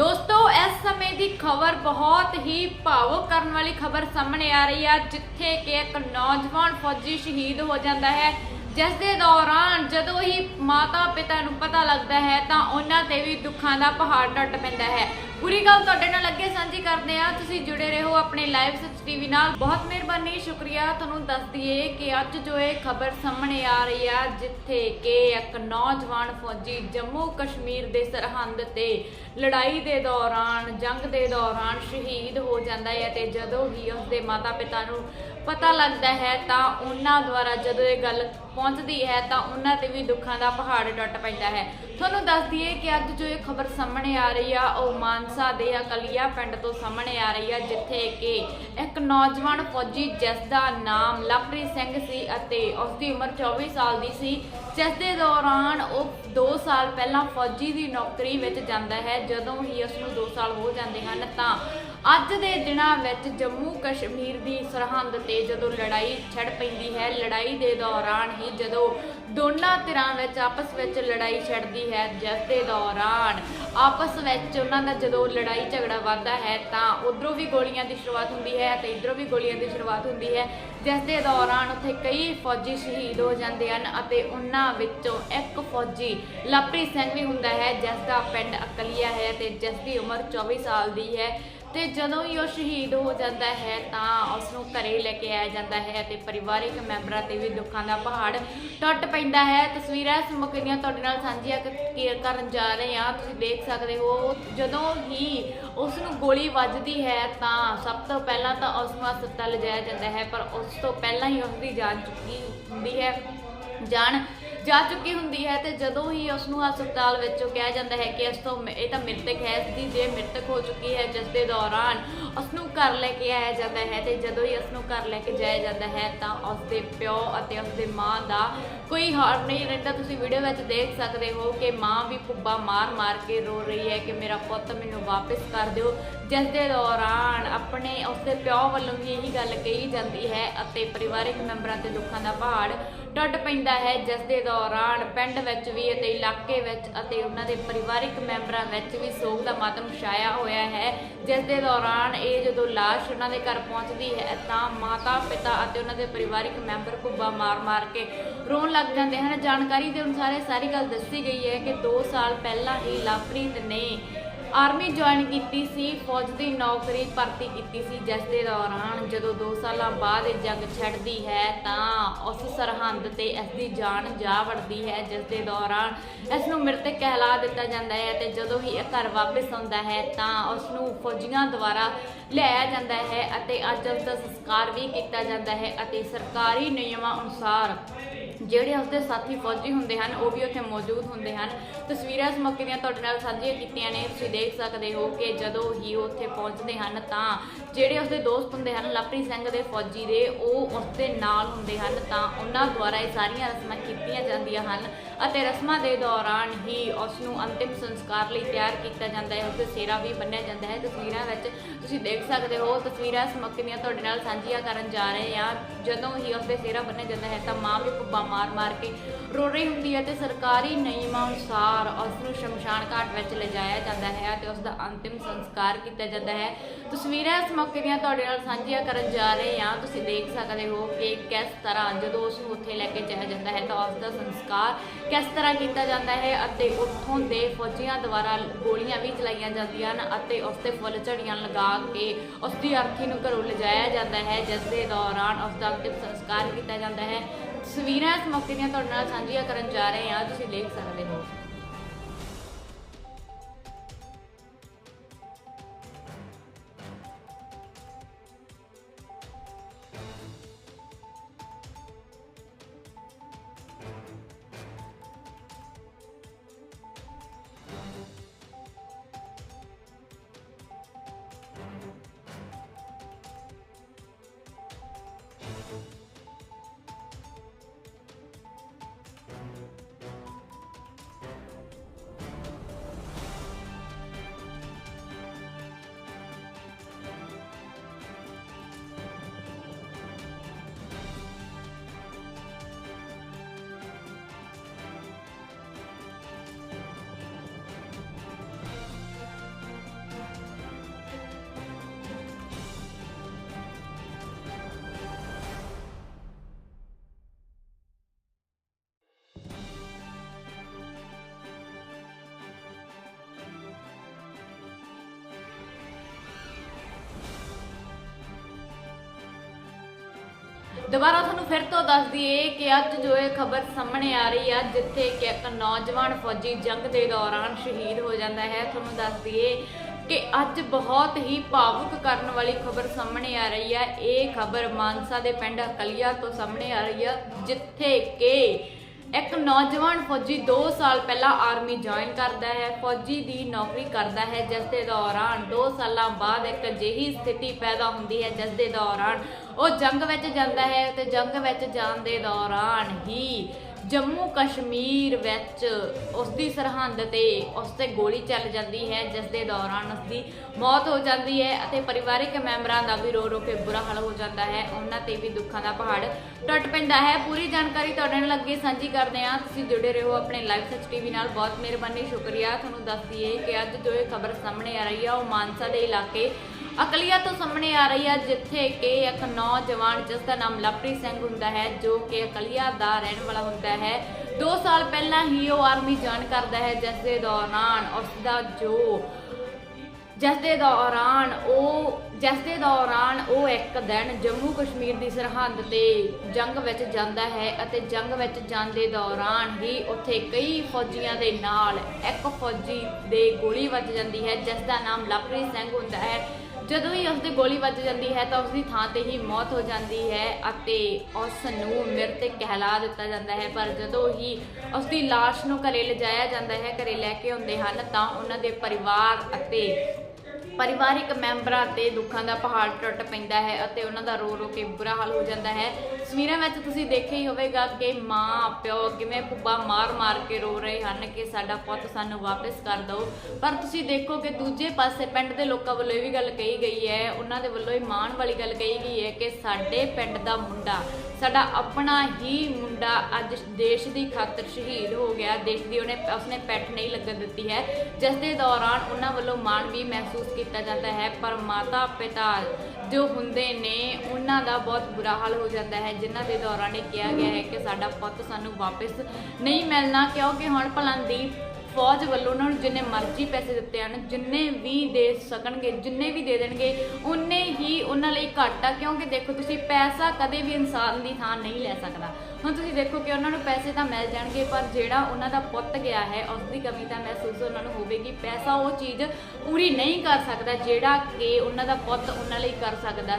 ਦੋਸਤੋ, ਇਸ ਸਮੇਂ ਦੀ ਖਬਰ ਬਹੁਤ ਹੀ ਭਾਵੁਕ ਕਰਨ ਵਾਲੀ ਖਬਰ ਸਾਹਮਣੇ ਆ ਰਹੀ ਆ, ਜਿੱਥੇ ਕਿ ਇੱਕ ਨੌਜਵਾਨ ਫੌਜੀ ਸ਼ਹੀਦ ਹੋ ਜਾਂਦਾ ਹੈ। ਜਿਸ ਦੇ ਦੌਰਾਨ ਜਦੋਂ ਹੀ ਮਾਤਾ ਪਿਤਾ ਨੂੰ ਪਤਾ ਲੱਗਦਾ ਹੈ, ਤਾਂ ਉਹਨਾਂ ਤੇ ਵੀ ਦੁੱਖਾਂ ਦਾ ਪਹਾੜ ਟੁੱਟ ਪੈਂਦਾ ਹੈ। ਪੂਰੀ ਗੱਲ ਤੁਹਾਡੇ ਨਾਲ ਅੱਗੇ ਸਾਂਝੀ ਕਰਦੇ ਆ ਤੁਸੀਂ ਜੁੜੇ ਰਹੋ ਆਪਣੇ ਲਾਈਵ ਸੱਚ ਟੀਵੀ ਨਾਲ। ਬਹੁਤ ਮਿਹਰਬਾਨੀ, ਸ਼ੁਕਰੀਆ। ਤੁਹਾਨੂੰ ਦੱਸ ਦਈਏ ਕਿ ਅੱਜ ਜੋ ਇਹ ਖਬਰ ਸਾਹਮਣੇ ਆ ਰਹੀ ਆ, ਜਿੱਥੇ ਕਿ ਇੱਕ ਨੌਜਵਾਨ ਫੌਜੀ ਜੰਮੂ ਕਸ਼ਮੀਰ ਦੇ ਸਰਹੰਦ ਤੇ ਲੜਾਈ ਦੇ ਦੌਰਾਨ, ਜੰਗ ਦੇ ਦੌਰਾਨ ਸ਼ਹੀਦ ਹੋ ਜਾਂਦਾ ਹੈ ਤੇ ਜਦੋਂ ਹੀ ਉਸਦੇ ਮਾਤਾ ਪਿਤਾ ਨੂੰ ਪਤਾ ਲੱਗਦਾ ਹੈ ਤਾਂ ਉਹਨਾਂ ਦੁਆਰਾ ਜਦੋਂ ਇਹ ਗੱਲ ਪਹੁੰਚਦੀ ਹੈ ਤਾਂ ਉਹਨਾਂ ਤੇ ਵੀ ਦੁੱਖਾਂ ਦਾ ਪਹਾੜ ਟੁੱਟ ਪੈਂਦਾ ਹੈ। ਤੁਹਾਨੂੰ ਦੱਸ ਦਈਏ ਕਿ ਅੱਜ ਜੋ ਇਹ ਖਬਰ ਸਾਹਮਣੇ ਆ ਰਹੀ ਆ, ਉਹ ਮਾਨਸਾ ਦੇ ਅਕਲੀਆ ਪਿੰਡ ਤੋਂ ਸਾਹਮਣੇ ਆ ਰਹੀ ਆ, ਜਿੱਥੇ ਕਿ ਇੱਕ ਨੌਜਵਾਨ ਫੌਜੀ ਜਿਸ ਦਾ ਨਾਮ ਲਵਪ੍ਰੀਤ ਸਿੰਘ ਸੀ ਅਤੇ ਉਸ ਦੀ ਉਮਰ 24 ਸਾਲ ਦੀ ਸੀ, ਜਿਸ ਦੇ ਦੌਰਾਨ ਉਹ 2 ਸਾਲ ਪਹਿਲਾਂ ਫੌਜੀ ਦੀ ਨੌਕਰੀ ਵਿੱਚ ਜਾਂਦਾ ਹੈ। ਜਦੋਂ ਹੀ ਉਸ ਨੂੰ 2 ਸਾਲ ਹੋ ਜਾਂਦੇ ਹਨ, ਤਾਂ ਅੱਜ ਦੇ ਦਿਨਾਂ ਵਿੱਚ ਜੰਮੂ ਕਸ਼ਮੀਰ ਦੀ ਸਰਹੰਦ ਤੇ ਜਦੋਂ ਲੜਾਈ ਛੜ ਪੈਂਦੀ ਹੈ, ਲੜਾਈ ਦੇ ਦੌਰਾਨ ਹੀ ਜਦੋਂ ਦੋਨਾਂ ਧਿਰਾਂ ਵਿੱਚ ਆਪਸ ਵਿੱਚ ਲੜਾਈ ਛੜਦੀ ਹੈ, ਜਿਸ ਦੇ ਦੌਰਾਨ ਆਪਸ ਵਿੱਚ ਉਹਨਾਂ ਦਾ ਜਦੋਂ ਲੜਾਈ ਝਗੜਾ ਵੱਧਦਾ ਹੈ, ਤਾਂ ਉਧਰੋਂ ਵੀ ਗੋਲੀਆਂ ਦੀ ਸ਼ੁਰੂਆਤ ਹੁੰਦੀ ਹੈ ਤੇ ਇਧਰੋਂ ਵੀ ਗੋਲੀਆਂ ਦੀ ਸ਼ੁਰੂਆਤ ਹੁੰਦੀ ਹੈ, ਜਿਸ ਦੇ ਦੌਰਾਨ ਉੱਥੇ ਕਈ ਫੌਜੀ ਸ਼ਹੀਦ ਹੋ ਜਾਂਦੇ ਹਨ ਅਤੇ ਉਹਨਾਂ ਵਿੱਚੋਂ ਇੱਕ ਫੌਜੀ ਲਵਪ੍ਰੀਤ ਸਿੰਘ ਵੀ ਹੁੰਦਾ ਹੈ ਜਿਸ ਦਾ ਪਿੰਡ ਅਕਲੀਆ ਹੈ ਤੇ ਜਿਸ ਦੀ ਉਮਰ 24 ਸਾਲ ਦੀ ਹੈ। ਤੇ ਜਦੋਂ ਹੀ ਉਹ ਸ਼ਹੀਦ ਹੋ ਜਾਂਦਾ ਹੈ ਤਾਂ ਉਸ ਨੂੰ ਘਰੇ ਲੈ ਕੇ ਆਇਆ ਜਾਂਦਾ ਹੈ ਅਤੇ ਪਰਿਵਾਰਿਕ ਮੈਂਬਰਾਂ ਤੇ ਵੀ ਦੁੱਖਾਂ ਦਾ ਪਹਾੜ ਟੁੱਟ ਪੈਂਦਾ ਹੈ। ਤਸਵੀਰਾਂ ਇਸ ਮੌਕੇ ਦੀਆਂ ਤੁਹਾਡੇ ਨਾਲ ਸਾਂਝੀਆਂ ਕਰਨ ਜਾ ਰਹੇ ਹਾਂ। ਤੁਸੀਂ ਦੇਖ ਸਕਦੇ ਹੋ, ਜਦੋਂ ਹੀ ਉਸ ਨੂੰ ਗੋਲੀ ਵੱਜਦੀ ਹੈ ਤਾਂ ਸਭ ਤੋਂ ਪਹਿਲਾਂ ਤਾਂ ਉਸ ਨੂੰ ਹਸਪਤਾਲ ਲਿਜਾਇਆ ਜਾਂਦਾ ਹੈ, ਪਰ ਉਸ ਤੋਂ ਪਹਿਲਾਂ ਹੀ ਉਸ ਦੀ ਜਾਨ ਚੁੱਕੀ ਹੁੰਦੀ ਹੈ। ਜਾਨ ਜਾ ਚੁੱਕੀ ਹੁੰਦੀ ਹੈ ਤੇ ਜਦੋਂ ਹੀ ਉਸ ਨੂੰ ਹਸਪਤਾਲ ਵਿੱਚੋਂ ਕਿਹਾ ਜਾਂਦਾ ਹੈ ਕਿ ਇਸ ਤੋਂ ਮ- ਇਹ ਤਾਂ ਮ੍ਰਿਤਕ ਹੈ, ਇਸ ਦੀ ਜੇ ਮ੍ਰਿਤਕ ਹੋ ਚੁੱਕੀ ਹੈ, ਜਿਸ ਦੇ ਦੌਰਾਨ ਉਸ ਨੂੰ ਘਰ ਲੈ ਕੇ ਆਇਆ ਜਾਂਦਾ ਹੈ ਤੇ ਜਦੋਂ ਹੀ ਉਸ ਨੂੰ ਘਰ ਲੈ ਕੇ ਜਾਇਆ ਜਾਂਦਾ ਹੈ ਤਾਂ ਉਸ ਦੇ ਪਿਓ ਅਤੇ ਉਸ ਦੇ ਮਾਂ ਦਾ ਕੋਈ ਹਾਰ ਨਹੀਂ ਰਹਿੰਦਾ। ਤੁਸੀਂ ਵੀਡੀਓ ਵਿੱਚ ਦੇਖ ਸਕਦੇ ਹੋ ਕਿ ਮਾਂ ਵੀ ਪੁੱਬਾ ਮਾਰ ਮਾਰ ਕੇ ਰੋ ਰਹੀ ਹੈ ਕਿ ਮੇਰਾ ਪੁੱਤ ਮੈਨੂੰ ਵਾਪਸ ਕਰ ਦਿਓ। ਜਿਸ ਦੇ ਦੌਰਾਨ ਆਪਣੇ ਉਸਦੇ ਪਿਓ ਵੱਲੋਂ ਵੀ ਇਹੀ ਗੱਲ ਕਹੀ ਜਾਂਦੀ ਹੈ ਅਤੇ ਪਰਿਵਾਰਕ ਮੈਂਬਰਾਂ ਤੇ ਦੁੱਖਾਂ ਦਾ ਪਹਾੜ ਟੁੱਟ ਪੈਂਦਾ ਹੈ, ਜਿਸ ਦੇ ਦੌਰਾਨ ਪਿੰਡ ਵਿੱਚ ਵੀ ਅਤੇ ਇਲਾਕੇ ਵਿੱਚ ਅਤੇ ਉਹਨਾਂ ਦੇ ਪਰਿਵਾਰਿਕ ਮੈਂਬਰਾਂ ਵਿੱਚ ਵੀ ਸੋਗ ਦਾ ਮਾਤਮ ਛਾਇਆ ਹੋਇਆ ਹੈ। ਜਿਸ ਦੇ ਦੌਰਾਨ ਇਹ ਜਦੋਂ ਲਾਸ਼ ਉਹਨਾਂ ਦੇ ਘਰ ਪਹੁੰਚਦੀ ਹੈ ਤਾਂ ਮਾਤਾ, ਪਿਤਾ ਅਤੇ ਉਹਨਾਂ ਦੇ ਪਰਿਵਾਰਿਕ ਮੈਂਬਰ ਕੁੱਬਾ ਮਾਰ-ਮਾਰ ਕੇ ਰੋਣ ਲੱਗ ਜਾਂਦੇ ਹਨ। ਜਾਣਕਾਰੀ ਦੇ ਅਨੁਸਾਰ ਇਹ ਸਾਰੀ ਗੱਲ ਦੱਸੀ ਗਈ ਹੈ ਕਿ 2 ਸਾਲ ਪਹਿਲਾਂ ਹੀ ਲਵਪ੍ਰੀਤ ਨੇ ਆਰਮੀ ਜੁਆਇਨ ਕੀਤੀ ਸੀ, ਫੌਜ ਦੀ ਨੌਕਰੀ ਭਰਤੀ ਕੀਤੀ ਸੀ। ਜਿਸ ਦੇ ਦੌਰਾਨ ਜਦੋਂ 2 ਸਾਲਾਂ ਬਾਅਦ ਇਹ ਜੰਗ ਛੱਡਦੀ ਹੈ ਤਾਂ ਉਸ ਸਰਹੰਦ ਤੇ ਇਸ ਦੀ ਜਾਨ ਜਾ ਵੜਦੀ ਹੈ। ਜਿਸ ਦੇ ਦੌਰਾਨ ਇਸ ਨੂੰ ਮ੍ਰਿਤਕ ਕਹਿਲਾ ਦਿੱਤਾ ਜਾਂਦਾ ਹੈ ਤੇ ਜਦੋਂ ਹੀ ਇਹ ਘਰ ਵਾਪਸ ਆਉਂਦਾ ਹੈ ਤਾਂ ਉਸ ਨੂੰ ਫੌਜੀਆਂ ਦੁਆਰਾ ਲਿਆਇਆ ਜਾਂਦਾ ਹੈ ਅਤੇ ਅੱਜ ਉਸ ਦਾ ਸੰਸਕਾਰ ਵੀ ਕੀਤਾ ਜਾਂਦਾ ਹੈ ਅਤੇ ਸਰਕਾਰੀ ਨਿਯਮਾਂ ਅਨੁਸਾਰ ਜਿਹੜੇ ਉਸਦੇ ਸਾਥੀ ਫੌਜੀ ਹੁੰਦੇ ਹਨ, ਉਹ ਵੀ ਉੱਥੇ ਮੌਜੂਦ ਹੁੰਦੇ ਹਨ। ਤਸਵੀਰਾਂ ਇਸ ਮੌਕੇ ਦੀਆਂ ਤੁਹਾਡੇ ਨਾਲ ਸਾਂਝੀਆਂ ਕੀਤੀਆਂ ਨੇ। ਤੁਸੀਂ ਦੇਖ ਸਕਦੇ ਹੋ ਕਿ ਜਦੋਂ ਹੀ ਉਹ ਉੱਥੇ ਪਹੁੰਚਦੇ ਹਨ, ਤਾਂ ਜਿਹੜੇ ਉਸਦੇ ਦੋਸਤ ਹੁੰਦੇ ਹਨ, ਲਵਪ੍ਰੀਤ ਸਿੰਘ ਦੇ ਫੌਜੀ ਦੇ, ਉਹ ਉਸਦੇ ਨਾਲ ਹੁੰਦੇ ਹਨ। ਤਾਂ ਉਹਨਾਂ ਦੁਆਰਾ ਇਹ ਸਾਰੀਆਂ ਰਸਮਾਂ ਕੀਤੀਆਂ ਜਾਂਦੀਆਂ ਹਨ। ਅਤੇ ਰਸਮਾਂ ਦੇ ਦੌਰਾਨ ਹੀ ਉਸ ਨੂੰ ਅੰਤਿਮ ਸੰਸਕਾਰ ਲਈ ਤਿਆਰ ਕੀਤਾ ਜਾਂਦਾ ਹੈ। ਉਸਦੇ ਸਿਹਰਾ ਵੀ ਬੰਨਿਆ ਜਾਂਦਾ ਹੈ। ਤਸਵੀਰਾਂ ਵਿੱਚ ਤੁਸੀਂ ਦੇਖ ਸਕਦੇ ਹੋ, ਤਸਵੀਰਾਂ ਇਸ ਮੌਕੇ ਦੀਆਂ ਤੁਹਾਡੇ ਨਾਲ ਸਾਂਝੀਆਂ ਕਰਨ ਜਾ ਰਹੇ ਹਾਂ। ਜਦੋਂ ਹੀ ਉਸਦੇ ਸਿਹਰਾ ਬੰਨਿਆ ਜਾਂਦਾ ਹੈ ਤਾਂ ਮਾਂ ਵੀ ਪੁੱਬਾ ਮਾਰ-ਮਾਰ ਕੇ ਰੋ ਰਹੀ ਹੁੰਦੀ ਹੈ ਤੇ ਸਰਕਾਰੀ ਨਿਯਮਾਂ ਅਨੁਸਾਰ ਉਸ ਨੂੰ ਸ਼ਮਸ਼ਾਨ ਘਾਟ ਵਿੱਚ ਲਿਜਾਇਆ ਜਾਂਦਾ ਹੈ ਤੇ ਉਸ ਦਾ ਅੰਤਿਮ ਸੰਸਕਾਰ ਕੀਤਾ ਜਾਂਦਾ ਹੈ। ਤਸਵੀਰਾਂ ਇਸ ਮੌਕੇ ਦੀਆਂ ਤੁਹਾਡੇ ਨਾਲ ਸਾਂਝੀਆਂ ਕਰਨ ਜਾ ਰਹੇ ਹਾਂ। ਤੁਸੀਂ ਦੇਖ ਸਕਦੇ ਹੋ ਕਿ ਕਿਸ ਤਰ੍ਹਾਂ ਜਦੋਂ ਉਸ ਨੂੰ ਉੱਥੇ ਲੈ ਕੇ ਜਾਇਆ ਜਾਂਦਾ ਹੈ ਤਾਂ ਉਸ ਦਾ ਸੰਸਕਾਰ ਕਿਸ ਤਰ੍ਹਾਂ ਕੀਤਾ ਜਾਂਦਾ ਹੈ ਅਤੇ ਉੱਥੋਂ ਦੇ ਫੌਜੀਆਂ ਦੁਆਰਾ ਗੋਲੀਆਂ ਵੀ ਚਲਾਈਆਂ ਜਾਂਦੀਆਂ ਹਨ ਅਤੇ ਉਸ ਤੇ ਫੁੱਲ ਝੜੀਆਂ ਲਗਾ ਕੇ ਉਸ ਦੀ ਅਰਥੀ ਨੂੰ ਘਰੋਂ ਲਿਜਾਇਆ ਜਾਂਦਾ ਹੈ, ਜਿਸ ਦੇ ਦੌਰਾਨ ਉਸ ਦਾ ਅੰਤਿਮ ਸੰਸਕਾਰ ਕੀਤਾ ਜਾਂਦਾ ਹੈ। ਤਸਵੀਰਾਂ ਇਸ ਮੌਕੇ ਦੀਆਂ ਤੁਹਾਡੇ ਨਾਲ ਸਾਂਝੀਆਂ ਕਰਨ ਜਾ ਰਹੇ ਹਾਂ, ਤੁਸੀਂ ਦੇਖ ਸਕਦੇ ਹੋ। ਦੁਬਾਰਾ ਤੁਹਾਨੂੰ ਫਿਰ ਤੋਂ ਦੱਸ ਦਈਏ ਕਿ ਅੱਜ ਜੋ ਇਹ ਖਬਰ ਸਾਹਮਣੇ ਆ ਰਹੀ ਆ, ਜਿੱਥੇ ਕਿ ਇੱਕ ਨੌਜਵਾਨ ਫੌਜੀ ਜੰਗ ਦੇ ਦੌਰਾਨ ਸ਼ਹੀਦ ਹੋ ਜਾਂਦਾ ਹੈ, ਤੁਹਾਨੂੰ ਦੱਸ ਦਈਏ ਕਿ ਅੱਜ ਬਹੁਤ ਹੀ ਭਾਵੁਕ ਕਰਨ ਵਾਲੀ ਖਬਰ ਸਾਹਮਣੇ ਆ ਰਹੀ ਹੈ ਇਹ ਖਬਰ ਮਾਨਸਾ ਦੇ ਪਿੰਡ ਅਕਲੀਆ ਤੋਂ ਸਾਹਮਣੇ ਆ ਰਹੀ ਹੈ ਜਿੱਥੇ ਕਿ ਇੱਕ ਨੌਜਵਾਨ ਫੌਜੀ 2 ਸਾਲ ਪਹਿਲਾਂ ਆਰਮੀ ਜੁਆਇਨ ਕਰਦਾ ਹੈ, ਫੌਜੀ ਦੀ ਨੌਕਰੀ ਕਰਦਾ ਹੈ ਜਿਸ ਦੇ ਦੌਰਾਨ 2 ਸਾਲਾਂ ਬਾਅਦ ਇੱਕ ਅਜਿਹੀ ਸਥਿਤੀ ਪੈਦਾ ਹੁੰਦੀ ਹੈ ਜਿਸ ਦੇ ਦੌਰਾਨ ਉਹ ਜੰਗ ਵਿੱਚ ਜਾਂਦਾ ਹੈ ਤੇ ਜੰਗ ਵਿੱਚ ਜਾਣ ਦੇ ਦੌਰਾਨ ਹੀ ਜੰਮੂ ਕਸ਼ਮੀਰ ਵਿੱਚ ਉਸ ਦੀ ਸਰਹੰਦ ਤੇ ਉਸ ਤੇ ਗੋਲੀ ਚੱਲ ਜਾਂਦੀ ਹੈ, ਜਿਸ ਦੇ ਦੌਰਾਨ ਉਸ ਦੀ ਮੌਤ ਹੋ ਜਾਂਦੀ ਹੈ ਅਤੇ ਪਰਿਵਾਰਕ ਮੈਂਬਰਾਂ ਦਾ ਵੀ ਰੋ ਰੋ ਕੇ ਬੁਰਾ ਹਾਲ ਹੋ ਜਾਂਦਾ ਹੈ। ਉਹਨਾਂ ਤੇ ਵੀ ਦੁੱਖਾਂ ਦਾ ਪਹਾੜ ਟੁੱਟ ਪੈਂਦਾ ਹੈ। ਪੂਰੀ ਜਾਣਕਾਰੀ ਤੁਹਾਡੇ ਨਾਲ ਅੱਗੇ ਸਾਂਝੀ ਕਰਦੇ ਹਾਂ। ਤੁਸੀਂ ਜੁੜੇ ਰਹੋ ਆਪਣੇ ਲਾਈਵ ਸੱਚ ਟੀਵੀ ਨਾਲ। ਬਹੁਤ ਮਿਹਰਬਾਨੀ, ਸ਼ੁਕਰੀਆ। ਤੁਹਾਨੂੰ ਦੱਸ ਦਈਏ ਕਿ ਅੱਜ ਜੋ ਇਹ ਖਬਰ ਸਾਹਮਣੇ ਆ ਰਹੀ ਹੈ ਉਹ ਮਾਨਸਾ ਦੇ ਇਲਾਕੇ ਅਕਲੀਆ ਤੋਂ ਸਾਹਮਣੇ ਆ ਰਹੀ ਹੈ ਜਿੱਥੇ ਕਿ ਇੱਕ ਨੌਜਵਾਨ, ਜਿਸ ਦਾ ਨਾਮ ਲਵਪ੍ਰੀਤ ਸਿੰਘ ਹੁੰਦਾ ਹੈ, ਜੋ ਕਿ ਅਕਲੀਆ ਦਾ ਰਹਿਣ ਵਾਲਾ ਹੁੰਦਾ ਹੈ। 2 ਸਾਲ ਪਹਿਲਾਂ ਹੀ ਉਹ ਆਰਮੀ ਜੁਆਇਨ ਕਰਦਾ ਹੈ ਜਿਸ ਦੇ ਦੌਰਾਨ ਉਸ ਦਾ ਜੋ ਜਿਸ ਦੇ ਦੌਰਾਨ ਉਹ ਜਿਸ ਦੇ ਦੌਰਾਨ ਉਹ ਇੱਕ ਦਿਨ ਜੰਮੂ ਕਸ਼ਮੀਰ ਦੀ ਸਰਹੱਦ ਤੇ ਜੰਗ ਵਿੱਚ ਜਾਂਦਾ ਹੈ ਅਤੇ ਜੰਗ ਵਿੱਚ ਜਾਣ ਦੇ ਦੌਰਾਨ ਹੀ ਉੱਥੇ ਕਈ ਫੌਜੀਆਂ ਦੇ ਨਾਲ ਇੱਕ ਫੌਜੀ ਦੇ ਗੋਲੀ ਵੱਜ ਜਾਂਦੀ ਹੈ ਜਿਸ ਦਾ ਨਾਮ ਲਵਪ੍ਰੀਤ ਸਿੰਘ ਹੁੰਦਾ ਹੈ। ਜਦੋਂ ਹੀ ਉਸ ਦੀ ਗੋਲੀ ਵੱਜ ਜਾਂਦੀ ਹੈ ਤਾਂ ਉਸ ਦੀ ਥਾਂ ਤੇ ਹੀ ਮੌਤ ਹੋ ਜਾਂਦੀ ਹੈ ਅਤੇ ਉਸ ਨੂੰ ਮ੍ਰਿਤਕ ਕਹਿਲਾ ਦਿੱਤਾ ਜਾਂਦਾ ਹੈ। ਪਰ ਜਦੋਂ ਹੀ ਉਸ ਦੀ ਲਾਸ਼ ਨੂੰ ਘਰੇ ਲਿਜਾਇਆ ਜਾਂਦਾ ਹੈ, ਘਰੇ ਲੈ ਕੇ ਆਉਂਦੇ ਹਨ ਤਾਂ ਉਹਨਾਂ ਦੇ ਪਰਿਵਾਰ ਅਤੇ ਪਰਿਵਾਰਿਕ ਮੈਂਬਰਾਂ ਤੇ ਦੁੱਖਾਂ ਦਾ ਪਹਾੜ ਟੁੱਟ ਪੈਂਦਾ ਹੈ ਅਤੇ ਉਹਨਾਂ ਦਾ ਰੋ ਰੋ ਕੇ ਬੁਰਾ ਹਾਲ ਹੋ ਜਾਂਦਾ ਹੈ। ਤਸਵੀਰਾਂ ਵਿੱਚ ਤੁਸੀਂ ਦੇਖਿਆ ਹੀ ਹੋਵੇਗਾ ਕਿ ਮਾਂ, ਪਿਓ ਕਿਵੇਂ ਪੁੱਬਾ ਮਾਰ-ਮਾਰ ਕੇ ਰੋ ਰਹੇ ਹਨ ਕਿ ਸਾਡਾ ਪੁੱਤ ਸਾਨੂੰ ਵਾਪਸ ਕਰ ਦਿਓ। ਪਰ ਤੁਸੀਂ ਦੇਖੋ ਕਿ ਦੂਜੇ ਪਾਸੇ ਪਿੰਡ ਦੇ ਲੋਕਾਂ ਵੱਲੋਂ ਇਹ ਵੀ ਗੱਲ ਕਹੀ ਗਈ ਹੈ, ਉਹਨਾਂ ਦੇ ਵੱਲੋਂ ਇਹ ਮਾਣ ਵਾਲੀ ਗੱਲ ਕਹੀ ਗਈ ਹੈ ਕਿ ਸਾਡੇ ਪਿੰਡ ਦਾ ਮੁੰਡਾ, ਸਾਡਾ ਆਪਣਾ ਹੀ ਮੁੰਡਾ ਅੱਜ ਦੇਸ਼ ਦੀ ਖਾਤਰ ਸ਼ਹੀਦ ਹੋ ਗਿਆ, ਦੇਸ਼ ਦੀ ਉਹਨੇ, ਉਸਨੇ ਪੈਠ ਨਹੀਂ ਲੱਗਣ ਦਿੱਤੀ ਹੈ। ਜਿਸ ਦੇ ਦੌਰਾਨ ਉਹਨਾਂ ਵੱਲੋਂ ਮਾਣ ਵੀ ਮਹਿਸੂਸ ਕੀਤਾ ਜਾਂਦਾ ਹੈ, ਪਰ ਮਾਤਾ ਪਿਤਾ ਜੋ ਹੁੰਦੇ ਨੇ, ਉਹਨਾਂ ਦਾ ਬਹੁਤ ਬੁਰਾ ਹਾਲ ਹੋ ਜਾਂਦਾ ਹੈ। ਜਿਨ੍ਹਾਂ ਦੇ ਦੌਰਾਨ ਇਹ ਕਿਹਾ ਗਿਆ ਹੈ ਕਿ ਸਾਡਾ ਪੁੱਤ ਸਾਨੂੰ ਵਾਪਸ ਨਹੀਂ ਮਿਲਣਾ, ਕਿਉਂਕਿ ਹੁਣ ਭਲੰਦੀ ਫੌਜ ਵੱਲੋਂ ਉਹਨਾਂ ਨੂੰ ਜਿੰਨੇ ਮਰਜ਼ੀ ਪੈਸੇ ਦਿੱਤੇ ਹਨ ਜਿੰਨੇ ਵੀ ਦੇ ਸਕਣਗੇ, ਜਿੰਨੇ ਵੀ ਦੇ ਦੇਣਗੇ ਉਨੇ ਹੀ ਉਹਨਾਂ ਲਈ ਘੱਟ ਆ, ਕਿਉਂਕਿ ਦੇਖੋ ਤੁਸੀਂ ਪੈਸਾ ਕਦੇ ਵੀ ਇਨਸਾਨ ਦੀ ਥਾਂ ਨਹੀਂ ਲੈ ਸਕਦਾ। ਹੁਣ ਤੁਸੀਂ ਦੇਖੋ ਕਿ ਉਹਨਾਂ ਨੂੰ ਪੈਸੇ ਤਾਂ ਮਿਲ ਜਾਣਗੇ, ਪਰ ਜਿਹੜਾ ਉਹਨਾਂ ਦਾ ਪੁੱਤ ਗਿਆ ਹੈ ਉਸ ਦੀ ਕਮੀ ਤਾਂ ਮਹਿਸੂਸ ਉਹਨਾਂ ਨੂੰ ਹੋਵੇਗੀ। ਪੈਸਾ ਉਹ ਚੀਜ਼ ਪੂਰੀ ਨਹੀਂ ਕਰ ਸਕਦਾ ਜਿਹੜਾ ਕਿ ਉਹਨਾਂ ਦਾ ਪੁੱਤ ਉਹਨਾਂ ਲਈ ਕਰ ਸਕਦਾ